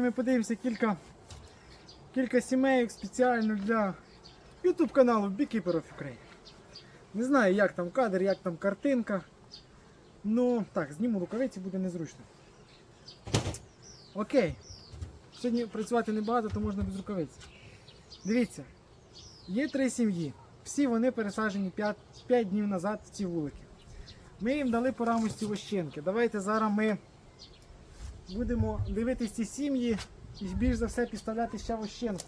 Сьогодні ми подивимося кілька, кілька сімейок спеціально для YouTube каналу Beekeeper of Ukraine. Не знаю, як там кадр, як там картинка. Ну, так, зніму рукавиці, буде незручно. Окей. Сьогодні працювати небагато, то можна без рукавиць. Дивіться, є три сім'ї. Всі вони пересаджені 5, 5 днів назад в ці вулики. Ми їм дали по рамості вощенки. Давайте зараз ми будемо дивитись ці сім'ї і більш за все підставляти ще вощенку.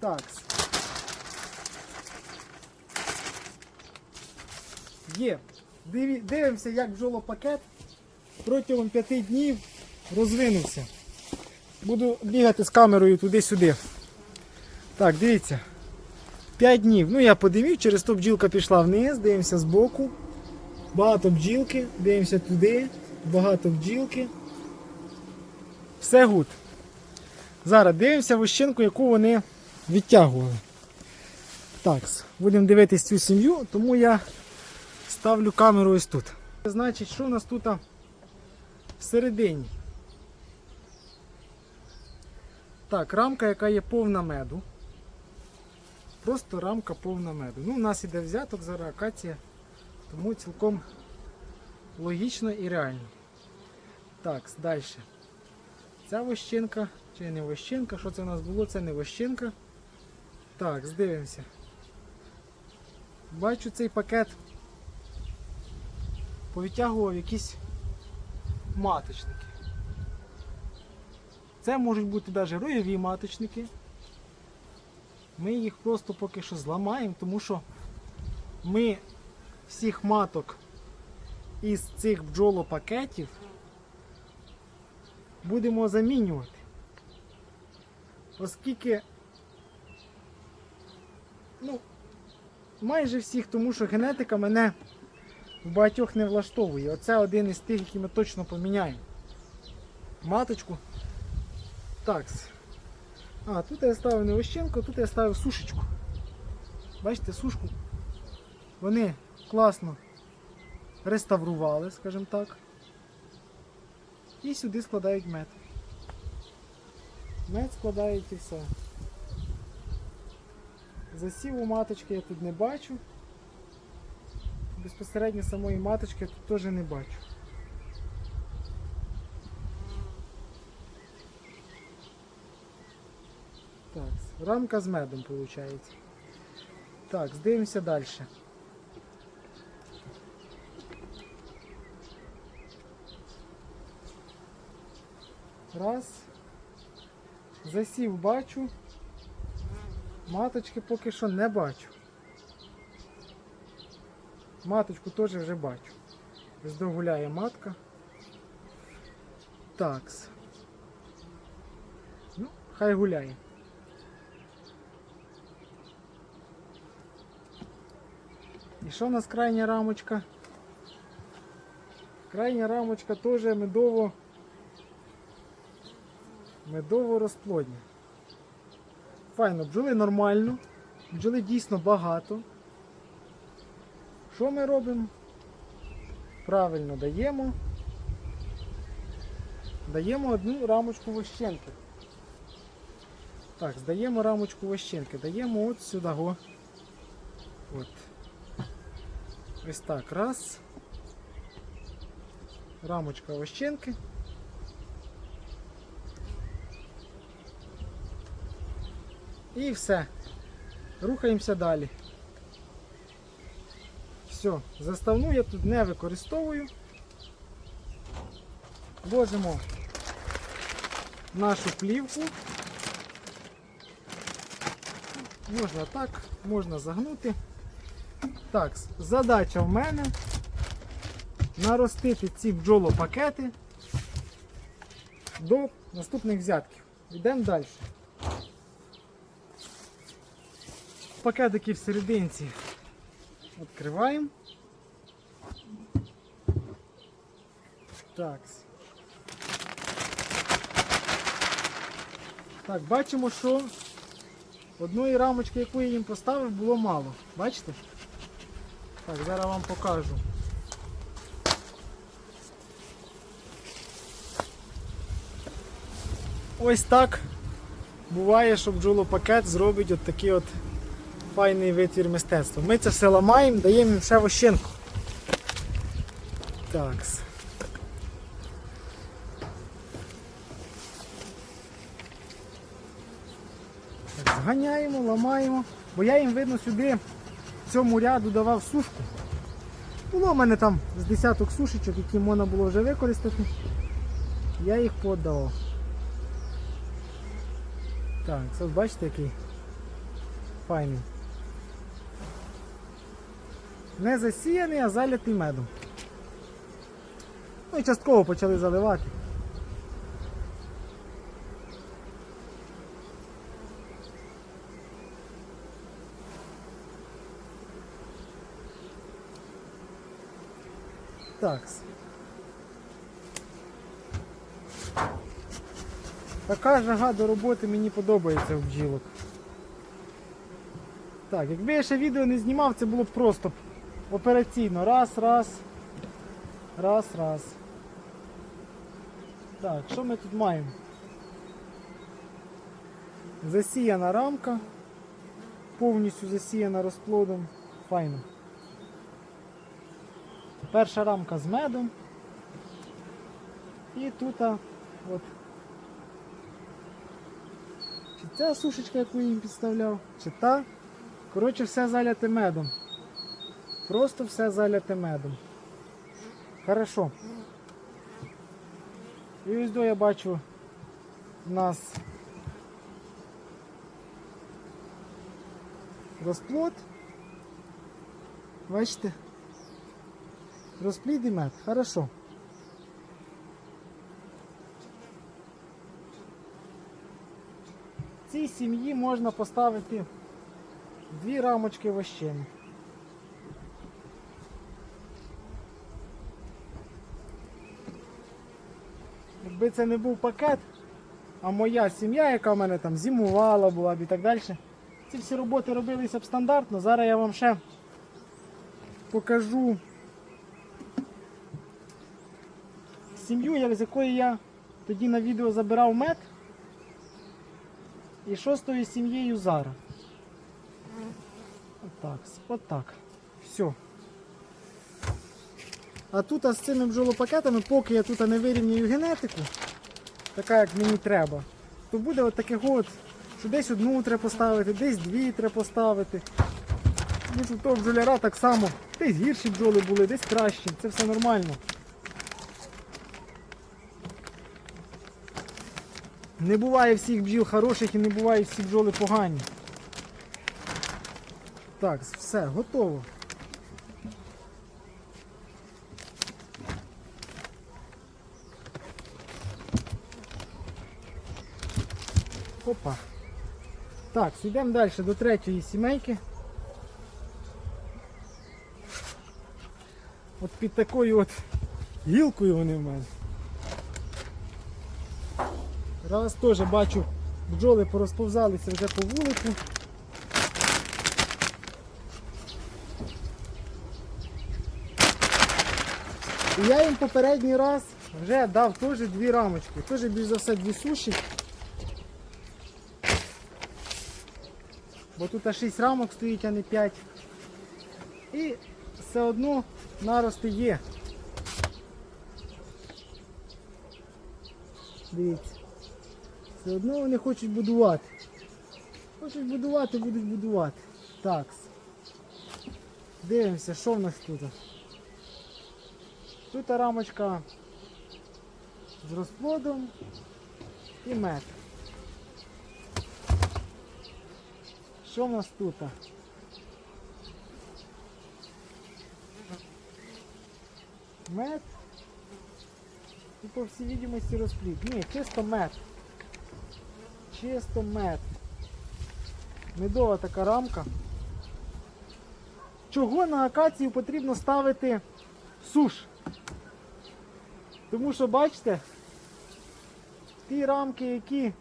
Так. Є. Дивимося, як бджолопакет протягом 5 днів розвинувся. Буду бігати з камерою туди-сюди. Так, дивіться. 5 днів. Ну я подивив, через то бджілка пішла вниз, дивимося збоку. Багато бджілки, дивимося туди, багато бджілки. Все гуд. Зараз дивимося вощинку, яку вони відтягували. Так, будемо дивитись цю сім'ю, тому я ставлю камеру ось тут. Значить, що у нас тут всередині? Так, рамка, яка є повна меду. Просто рамка повна меду. Ну, у нас іде взяток зараз акація, тому цілком логічно і реально. Так, далі. Ця вощинка, чи не вощинка, що це у нас було? Це не вощинка. Так, здивимося. Бачу цей пакет повитягував якісь маточники. Це можуть бути навіть роєві маточники. Ми їх просто поки що зламаємо, тому що ми всіх маток із цих бджолопакетів будемо замінювати. Оскільки ну, майже всіх, тому що генетика мене в багатьох не влаштовує. Оце один із тих, які ми точно поміняємо. Маточку. Так. А, тут я ставив не ощенку, тут я ставив сушечку. Бачите, сушку. Вони класно реставрували, скажімо так. І сюди складають мед. Мед складають і все. Засіву маточки я тут не бачу. Безпосередньо самої маточки я тут теж не бачу. Так, рамка з медом виходить. Так, здивимося далі. Раз. Засів бачу. Маточки поки що не бачу. Маточку теж вже бачу. Здогуляє матка. Такс. Ну, хай гуляє. І що у нас крайня рамочка? Крайня рамочка теж медово медово розплодня. Файно, бджоли нормально, бджоли дійсно багато. Що ми робимо? Правильно даємо. Даємо одну рамочку вощенки. Так, здаємо рамочку вощенки. Даємо от сюди. Го. От. Ось так. Раз. Рамочка вощенки. І все. Рухаємося далі. Все, заставну я тут не використовую. Ложимо нашу плівку. Можна так, можна загнути. Так, задача в мене наростити ці бджолопакети до наступних взятків. Йдемо далі. Пакетики в серединці відкриваємо. Так. Так, бачимо, що одної рамочки, яку я їм поставив, було мало. Бачите? Так, зараз вам покажу. ось так буває, що бджолопакет зробить от такий от файний витвір мистецтва. Ми це все ламаємо, даємо їм ще вощенку. Так. Так, Зганяємо, ламаємо. Бо я їм видно сюди цьому ряду давав сушку. Було в мене там з десяток сушечок, які можна було вже використати. Я їх подав. Так, це бачите який файний. Не засіяний, а залитий медом. Ну і частково почали заливати. Так. Така жага до роботи мені подобається в бджілок. Так, якби я ще відео не знімав, це було б просто операційно. Раз, раз. Раз, раз. Так, що ми тут маємо? Засіяна рамка. Повністю засіяна розплодом. Файно. Перша рамка з медом. І тут от. Чи ця сушечка, яку я їм підставляв, чи та. Коротше, все заляте медом. Просто все заляте медом. Хорошо. І ось до я бачу у нас розплод. Бачите? Розплід і мед. Хорошо. Цій сім'ї можна поставити дві рамочки вощини. Якби це не був пакет, а моя сім'я, яка в мене там зимувала була б і так далі. Ці всі роботи робилися б стандартно. Зараз я вам ще покажу сім'ю, з якої я тоді на відео забирав мед. І що з тою сім'єю зараз. Отак, отак. Все. А тут а з цими бджолопакетами, поки я тут не вирівняю генетику, така як мені треба, то буде от таких от, що десь одну треба поставити, десь дві треба поставити. Ну, що того бджоляра так само, десь гірші бджоли були, десь кращі, це все нормально. Не буває всіх бджіл хороших і не буває всі бджоли погані. Так, все, готово. Опа. Так, йдемо далі до третьої сімейки. От під такою от гілкою вони в мене. Раз теж бачу, бджоли порозповзалися вже по вулику. І я їм попередній раз вже дав теж дві рамочки, теж більш за все дві суші. Бо тут аж 6 рамок стоїть, а не 5. І все одно нарости є. Дивіться. Все одно вони хочуть будувати. Хочуть будувати, будуть будувати. Так. Дивимося, що в нас тут. Тут рамочка з розплодом і мед. Що в нас тут? Мед. І по всій відомості розплід. Ні, чисто мед. Чисто мед. Медова така рамка. Чого на акацію потрібно ставити суш? Тому що бачите, ті рамки, які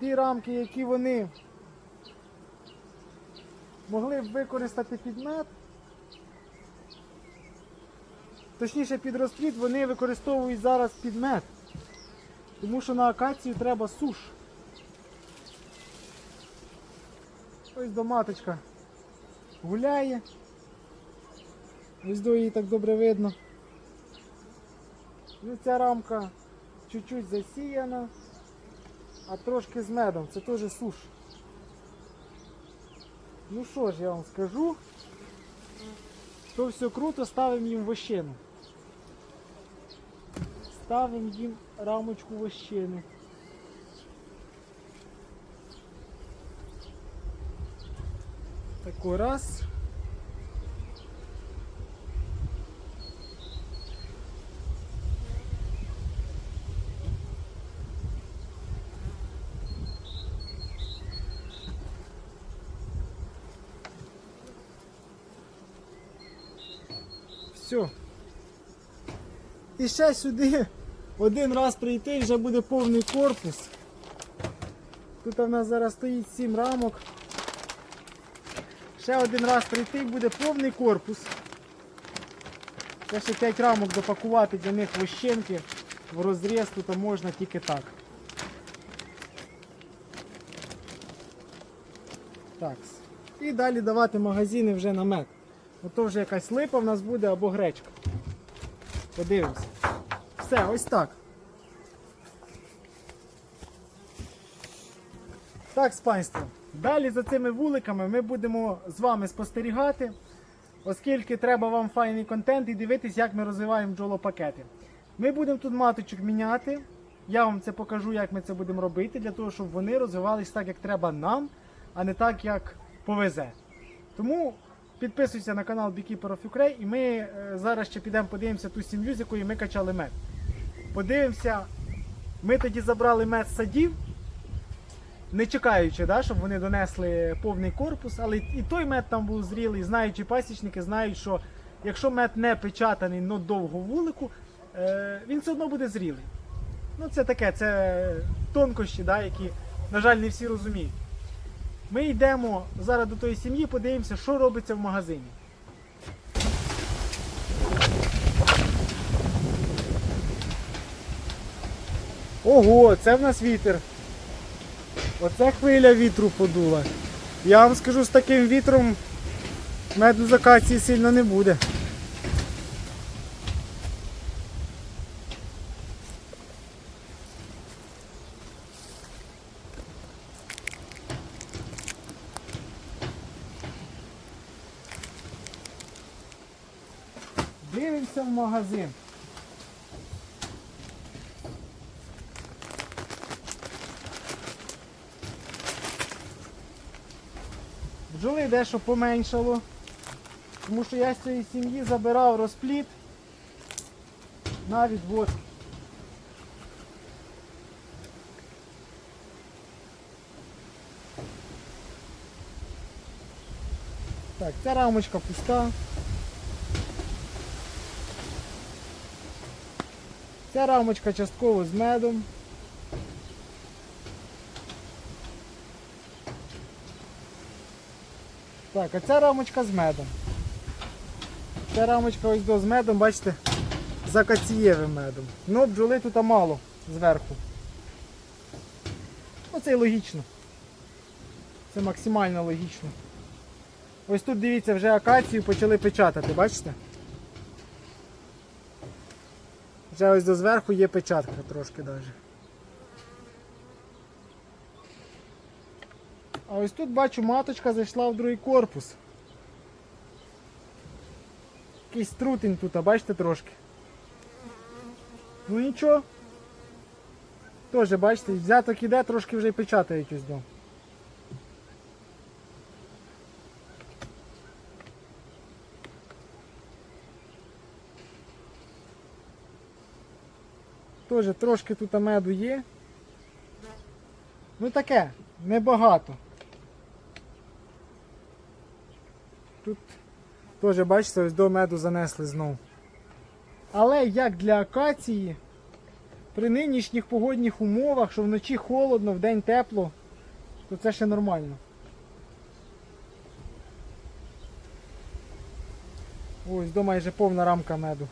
ті рамки, які вони могли б використати під мед, точніше під розплід, вони використовують зараз під мед. Тому що на акацію треба суш. Ось до маточка гуляє. Ось до її так добре видно. Ну, ця рамка чуть-чуть засіяна, а трошки з медом. Це теж суш. Ну що ж, я вам скажу. То все круто, ставимо їм вощину. Ставимо їм рамочку вощини. Такой раз. Все. І ще сюди один раз прийти і вже буде повний корпус. Тут у нас зараз стоїть 7 рамок. Ще один раз прийти і буде повний корпус. Ще ще 5 рамок допакувати для них вощенки. В розріз тут можна тільки так. Так. І далі давати магазини вже на мед. Ото вже якась липа в нас буде або гречка. Подивимось. Все, ось так. Так, спанство. Далі за цими вуликами ми будемо з вами спостерігати, оскільки треба вам файний контент і дивитись, як ми розвиваємо бджолопакети. Ми будемо тут маточок міняти. Я вам це покажу, як ми це будемо робити, для того, щоб вони розвивались так, як треба нам, а не так, як повезе. Тому підписуйся на канал Beekeeper of Ukraine і ми е, зараз ще підемо подивимося ту сім'ю, з якої ми качали мед. Подивимося, ми тоді забрали мед з садів, не чекаючи, да, щоб вони донесли повний корпус, але і той мед там був зрілий, знаючи пасічники, знають, що якщо мед не печатаний, но довго вулику, е, він все одно буде зрілий. Ну це таке, це тонкощі, да, які, на жаль, не всі розуміють. Ми йдемо зараз до тої сім'ї, подивимося, що робиться в магазині. Ого, це в нас вітер. Оце хвиля вітру подула. Я вам скажу, з таким вітром меду з сильно не буде. Дивимося в магазин. Бджоли дещо поменшало, тому що я з цієї сім'ї забирав розпліт на відвод. Так, ця рамочка пуста. Ця рамочка частково з медом. Так, а ця рамочка з медом. Ця рамочка ось до з медом, бачите, з акацієвим медом. Ну, бджоли тут мало зверху. Ну це і логічно. Це максимально логічно. Ось тут дивіться, вже акацію почали печатати, бачите? Вже ось до зверху є печатка трошки навіть. А ось тут бачу, маточка зайшла в другий корпус. Якийсь трутень тут, а бачите трошки. Ну нічого. Теж бачите, взяток іде, трошки вже й печатають ось до. Теж трошки тут меду є. Ну таке, небагато. Тут теж, бачите, ось до меду занесли знову. Але як для акації, при нинішніх погодних умовах, що вночі холодно, вдень тепло, то це ще нормально. Ось до майже повна рамка меду.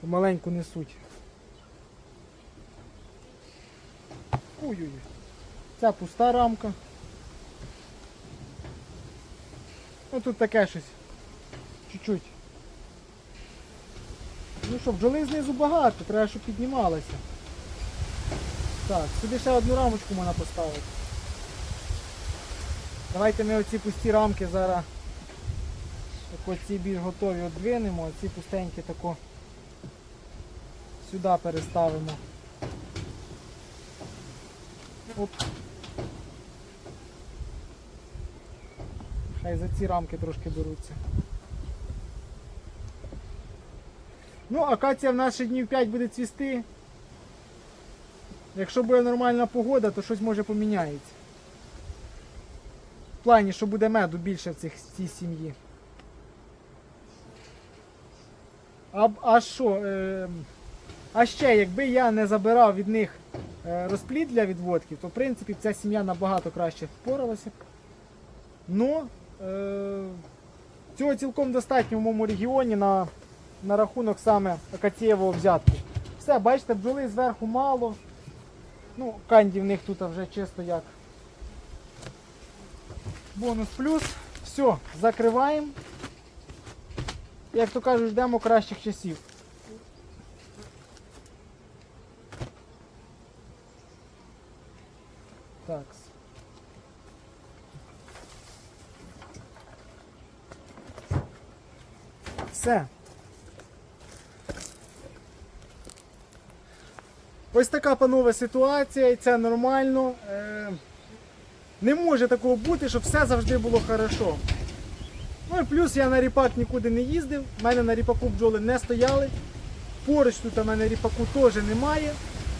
Помаленьку несуть. Ой-ой-ой. Ця пуста рамка. Ну тут таке щось. Чуть-чуть. Ну що, бджоли знизу багато, треба, щоб піднімалася. Так, сюди ще одну рамочку можна поставити. Давайте ми оці пусті рамки зараз. Так оці більш готові одвинемо, а ці пустенькі тако сюди переставимо. Оп. Хай за ці рамки трошки беруться. Ну, акація в наші днів 5 буде цвісти. Якщо буде нормальна погода, то щось може поміняється. В плані, що буде меду більше в, цих, в цій сім'ї. А, а що? Е, а ще, якби я не забирав від них розплід для відводків, то в принципі ця сім'я набагато краще впоралася. б. Ну, е, цього цілком достатньо в моєму регіоні на, на рахунок саме акацієвого взятку. Все, бачите, бджоли зверху мало. Ну, канді в них тут вже чисто як. Бонус плюс. Все, закриваємо. Як то кажуть, ждемо кращих часів. Так. Все. Ось така панове ситуація, і це нормально. Е, Не може такого бути, щоб все завжди було хорошо. Ну і плюс я на ріпак нікуди не їздив, в мене на ріпаку бджоли не стояли. Поруч тут у мене ріпаку теж немає.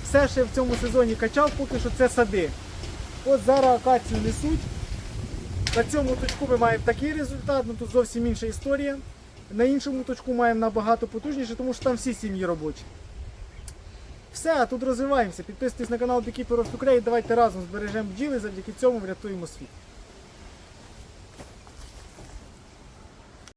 Все, що я в цьому сезоні качав, поки що це сади. От зараз акацію несуть. На цьому точку ми маємо такий результат, ну тут зовсім інша історія. На іншому точку маємо набагато потужніше, тому що там всі сім'ї робочі. Все, а тут розвиваємося. Підписуйтесь на канал Beekeeper of Ukraine, давайте разом збережемо бджіли, завдяки цьому врятуємо світ.